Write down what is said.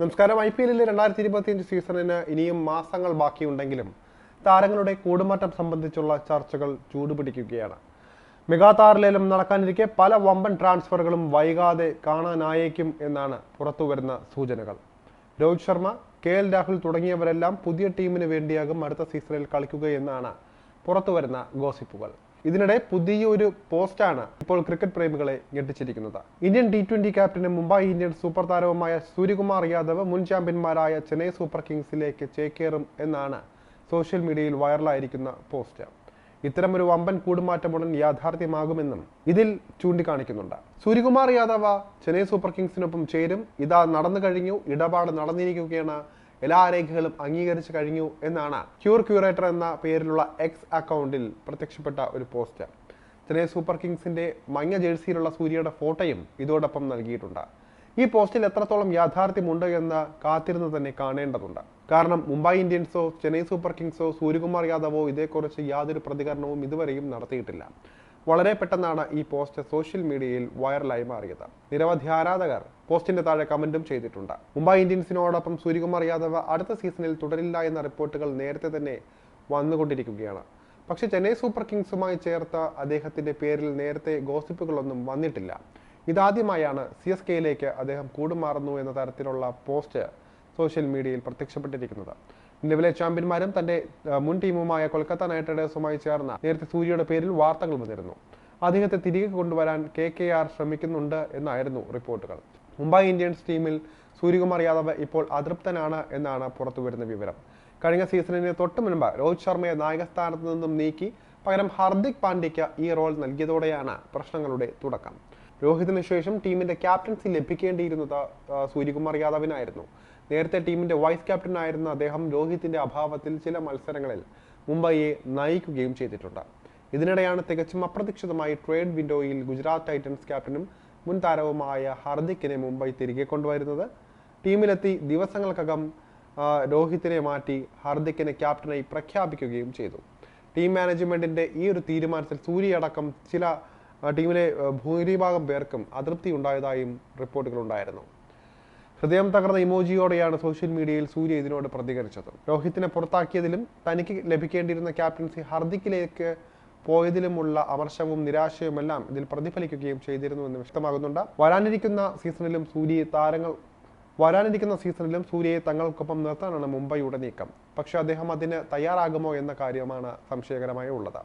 നമസ്കാരം. I P എല്ലിലെ രണ്ടായിരത്തി ഇരുപത്തിയഞ്ച് സീസണിന് ഇനിയും മാസങ്ങൾ ബാക്കിയുണ്ടെങ്കിലും താരങ്ങളുടെ കൂടുമാറ്റം സംബന്ധിച്ചുള്ള ചർച്ചകൾ ചൂടുപിടിക്കുകയാണ്. മെഗാ താരലേലം നടക്കാനിരിക്കെ പല വമ്പൻ ട്രാൻസ്ഫറുകളും വൈകാതെ കാണാനായേക്കും എന്നാണ് പുറത്തുവരുന്ന സൂചനകൾ. രോഹിത് ശർമ്മ കെ എൽ രാഹുൽ തുടങ്ങിയവരെല്ലാം പുതിയ ടീമിന് വേണ്ടിയാകും അടുത്ത സീസണിൽ കളിക്കുകയെന്നാണ് പുറത്തുവരുന്ന ഗോസിപ്പുകൾ. ഇതിനിടെ പുതിയൊരു പോസ്റ്റാണ് ഇപ്പോൾ ക്രിക്കറ്റ് പ്രേമികളെ ഞെട്ടിച്ചിരിക്കുന്നത്. ഇന്ത്യൻ ടി ട്വന്റി ക്യാപ്റ്റനും മുംബൈ ഇന്ത്യൻ സൂപ്പർ താരവുമായ സൂര്യകുമാർ യാദവ് മുൻ ചാമ്പ്യന്മാരായ ചെന്നൈ സൂപ്പർ കിങ്സിലേക്ക് ചേക്കേറും എന്നാണ് സോഷ്യൽ മീഡിയയിൽ വൈറലായിരിക്കുന്ന പോസ്റ്റ്. ഇത്തരമൊരു വമ്പൻ കൂടുമാറ്റം ഉടൻ യാഥാർത്ഥ്യമാകുമെന്നും ഇതിൽ ചൂണ്ടിക്കാണിക്കുന്നുണ്ട്. സൂര്യകുമാർ യാദവ ചെന്നൈ സൂപ്പർ കിങ്സിനൊപ്പം ചേരും. ഇതാ നടന്നു കഴിഞ്ഞു ഇടപാട് നടന്നിരിക്കുകയാണ് എല്ലാ രേഖകളും അംഗീകരിച്ചു കഴിഞ്ഞു എന്നാണ് ക്യൂർ ക്യൂറേറ്റർ എന്ന പേരിലുള്ള എക്സ് അക്കൗണ്ടിൽ പ്രത്യക്ഷപ്പെട്ട ഒരു പോസ്റ്റ് ചെന്നൈ സൂപ്പർ കിങ്സിന്റെ മഞ്ഞ ജേഴ്സിയിലുള്ള സൂര്യയുടെ ഫോട്ടോയും ഇതോടൊപ്പം നൽകിയിട്ടുണ്ട്. ഈ പോസ്റ്റിൽ എത്രത്തോളം യാഥാർത്ഥ്യമുണ്ട് എന്ന് കാത്തിരുന്ന് തന്നെ കാണേണ്ടതുണ്ട്. കാരണം മുംബൈ ഇന്ത്യൻസോ ചെന്നൈ സൂപ്പർ കിങ്സോ സൂര്യകുമാർ യാദവോ ഇതേക്കുറിച്ച് യാതൊരു പ്രതികരണവും ഇതുവരെയും നടത്തിയിട്ടില്ല. വളരെ പെട്ടെന്നാണ് ഈ പോസ്റ്റ് സോഷ്യൽ മീഡിയയിൽ വൈറലായി മാറിയത്. നിരവധി ആരാധകർ പോസ്റ്റിന്റെ താഴെ കമന്റും ചെയ്തിട്ടുണ്ട്. മുംബൈ ഇന്ത്യൻസിനോടൊപ്പം സൂര്യകുമാർ യാദവ് അടുത്ത സീസണിൽ തുടരില്ല എന്ന റിപ്പോർട്ടുകൾ നേരത്തെ തന്നെ വന്നുകൊണ്ടിരിക്കുകയാണ്. പക്ഷേ ചെന്നൈ സൂപ്പർ കിങ്സുമായി ചേർത്ത അദ്ദേഹത്തിന്റെ പേരിൽ നേരത്തെ ഗോസിപ്പുകളൊന്നും വന്നിട്ടില്ല. ഇതാദ്യമായാണ് സി എസ് കെയിലേക്ക് അദ്ദേഹം കൂടുമാറുന്നു എന്ന തരത്തിലുള്ള പോസ്റ്റ് സോഷ്യൽ മീഡിയയിൽ പ്രത്യക്ഷപ്പെട്ടിരിക്കുന്നത്. നിലവിലെ ചാമ്പ്യന്മാരും തന്റെ മുൻ ടീമുമായ കൊൽക്കത്ത നൈറ്റ് റൈഡേഴ്സുമായി ചേർന്ന നേരത്തെ സൂര്യയുടെ പേരിൽ വാർത്തകൾ വന്നിരുന്നു. അദ്ദേഹത്തെ തിരികെ കൊണ്ടുവരാൻ കെ കെ ആർ ശ്രമിക്കുന്നുണ്ട് എന്നായിരുന്നു റിപ്പോർട്ടുകൾ. മുംബൈ ഇന്ത്യൻസ് ടീമിൽ സൂര്യകുമാർ യാദവ് ഇപ്പോൾ അതൃപ്തനാണ് എന്നാണ് പുറത്തുവരുന്ന വിവരം. കഴിഞ്ഞ സീസണിന് തൊട്ട് മുൻപ് രോഹിത് ശർമ്മയെ നായകസ്ഥാനത്ത് നിന്നും നീക്കി പകരം ഹർദിക് പാണ്ഡ്യയ്ക്ക് ഈ റോൾ നൽകിയതോടെയാണ് പ്രശ്നങ്ങളുടെ തുടക്കം. രോഹിതിനു ശേഷം ടീമിന്റെ ക്യാപ്റ്റൻസി ലഭിക്കേണ്ടിയിരുന്നത് സൂര്യകുമാർ യാദവിനായിരുന്നു. നേരത്തെ ടീമിന്റെ വൈസ് ക്യാപ്റ്റൻ ആയിരുന്ന അദ്ദേഹം രോഹിത്തിന്റെ അഭാവത്തിൽ ചില മത്സരങ്ങളിൽ മുംബൈയെ നയിക്കുകയും ചെയ്തിട്ടുണ്ട്. ഇതിനിടെയാണ് തികച്ചും അപ്രതീക്ഷിതമായി ട്രേഡ് വിൻഡോയിൽ ഗുജറാത്ത് ടൈറ്റൻസ് ക്യാപ്റ്റനും മുൻ താരവുമായ ഹർദിക്കിനെ മുംബൈ തിരികെ കൊണ്ടുവരുന്നത്. ടീമിലെത്തി ദിവസങ്ങൾക്കകം രോഹിത്തിനെ മാറ്റി ഹർദിക്കിനെ ക്യാപ്റ്റനായി പ്രഖ്യാപിക്കുകയും ചെയ്തു. ടീം മാനേജ്മെന്റിന്റെ ഈ ഒരു തീരുമാനത്തിൽ സൂര്യയടക്കം ചില ടീമിലെ ഭൂരിഭാഗം പേർക്കും അതൃപ്തി ഉണ്ടായതായും റിപ്പോർട്ടുകൾ ഉണ്ടായിരുന്നു ഹൃദയം തകർന്ന ഇമോജിയോടെയാണ് സോഷ്യൽ മീഡിയയിൽ സൂര്യ ഇതിനോട് പ്രതികരിച്ചത്. രോഹിത്തിനെ പുറത്താക്കിയതിലും തനിക്ക് ലഭിക്കേണ്ടിയിരുന്ന ക്യാപ്റ്റൻസി ഹർദിക്കിലേക്ക് പോയതിലുമുള്ള അമർഷവും നിരാശയുമെല്ലാം ഇതിൽ പ്രതിഫലിക്കുകയും ചെയ്തിരുന്നു എന്ന് വ്യക്തമാകുന്നുണ്ട്. വരാനിരിക്കുന്ന സീസണിലും സൂര്യയെ താരങ്ങൾ വരാനിരിക്കുന്ന സീസണിലും സൂര്യയെ തങ്ങൾക്കൊപ്പം നിർത്താനാണ് മുംബൈയുടെ നീക്കം. പക്ഷേ അദ്ദേഹം അതിന് തയ്യാറാകുമോ എന്ന കാര്യമാണ് സംശയകരമായി ഉള്ളത്